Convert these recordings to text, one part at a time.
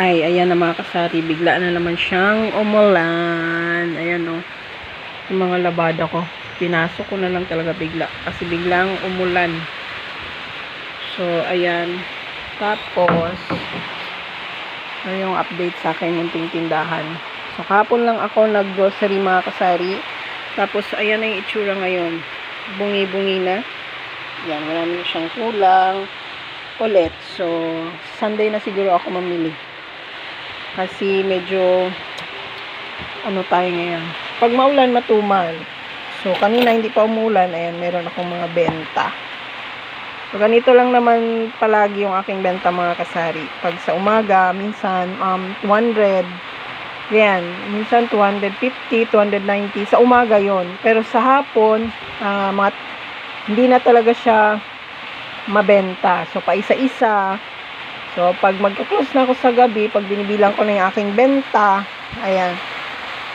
Ay, ayan na mga kasari. Bigla na naman siyang umulan. Ayan o. Yung mga labada ko. Pinasok ko na lang talaga bigla. Kasi biglang umulan. So, ayan. Tapos, ano yung update sa akin munting tindahan. So, kahapon lang ako nag-grocery mga kasari. Tapos, ayan na yung itsura ngayon. Bungi-bungi na. Yan, marami siyang kulang ulit. So, Sunday na siguro ako mamili. Kasi medyo ano tayo ngayon. Pag maulan, matumal. So, kanina hindi pa umulan. Ayan, meron akong mga benta. So, ganito lang naman palagi yung aking benta mga kasari. Pag sa umaga, minsan um, 200. Yan, minsan 250, 290. Sa umaga yon Pero sa hapon, ah, mga, hindi na talaga siya mabenta. So, pa isa-isa. So, pag magka-close na ako sa gabi, pag binibilang ko na yung aking benta, ayan,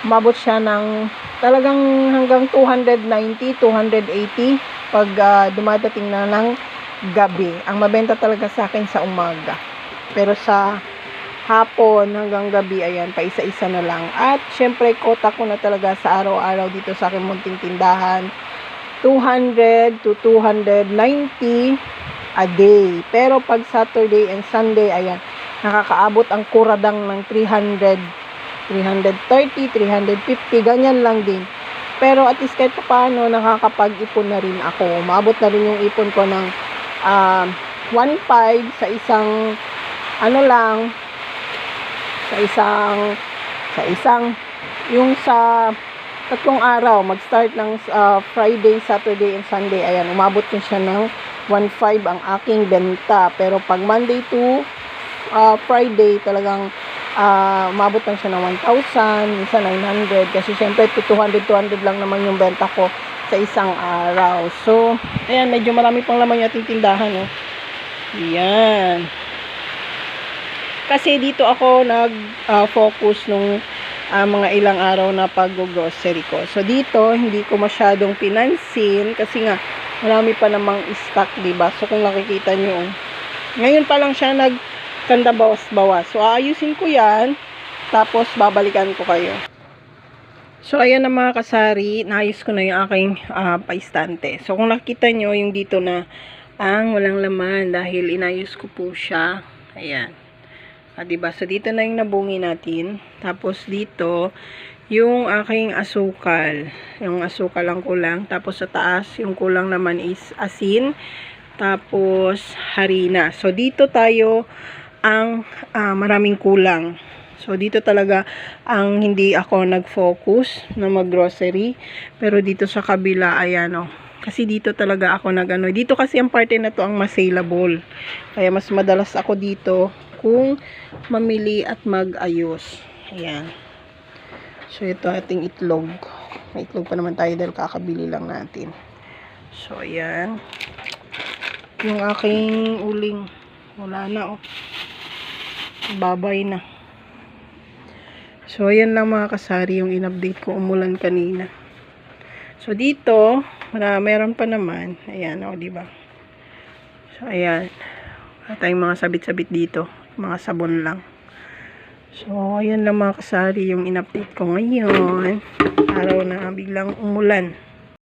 umabot siya ng talagang hanggang 290, 280 pag ah, dumadating na ng gabi. Ang mabenta talaga sa akin sa umaga. Pero sa hapon hanggang gabi, ayan, pa isa-isa na lang. At, syempre, kota ko na talaga sa araw-araw dito sa aking munting tindahan. 200 to 290 a day. Pero pag Saturday and Sunday, ayan, nakakaabot ang kuradang ng 300, 330, 350, ganyan lang din. Pero at least kahit paano, nakakapag-ipon na rin ako. Maabot na rin yung ipon ko ng um, 1.5 sa isang, ano lang, sa isang, sa isang, yung sa tatlong araw, mag-start ng uh, Friday, Saturday, and Sunday, ayan, umabot ko siya ng 1.5 ang aking benta. Pero pag Monday to uh, Friday, talagang uh, umabot lang siya ng 1,000, minsan 900. Kasi syempre, 200, 200 lang naman yung benta ko sa isang araw. So, ayan, medyo marami pang laman yung ating tindahan. Oh. Ayan. Kasi dito ako nag-focus nung uh, mga ilang araw na pag-grocery ko. So, dito, hindi ko masyadong pinansin kasi nga, marami pa namang stock, di ba? So, kung nakikita nyo, ngayon pa lang siya nagkanda bawas-bawas. So, aayusin ko yan, tapos babalikan ko kayo. So, ayan na mga kasari, naayos ko na yung aking uh, paistante. So, kung nakita nyo, yung dito na ang walang laman dahil inayos ko po siya. Ayan. Ah, diba? So, dito na yung nabungi natin. Tapos, dito, yung aking asukal. Yung asukal lang kulang. Tapos, sa taas, yung kulang naman is asin. Tapos, harina. So, dito tayo ang uh, maraming kulang. So, dito talaga ang hindi ako nag-focus na mag-grocery. Pero, dito sa kabila, ayan o. Oh. Kasi dito talaga ako nag-ano. Dito kasi ang parte na to ang mas saleable. Kaya, mas madalas ako dito kung mamili at mag-ayos. Ayan. So, ito ating itlog. May itlog pa naman tayo dahil kakabili lang natin. So, ayan. Yung aking uling. Wala na, oh. Babay na. So, ayan lang mga kasari yung in-update ko. Umulan kanina. So, dito, na, meron pa naman. Ayan, oh, diba? So, ayan. Wala tayong mga sabit-sabit dito mga sabon lang so ayan lang mga kasari yung in-update ko ngayon. Araw na biglang umulan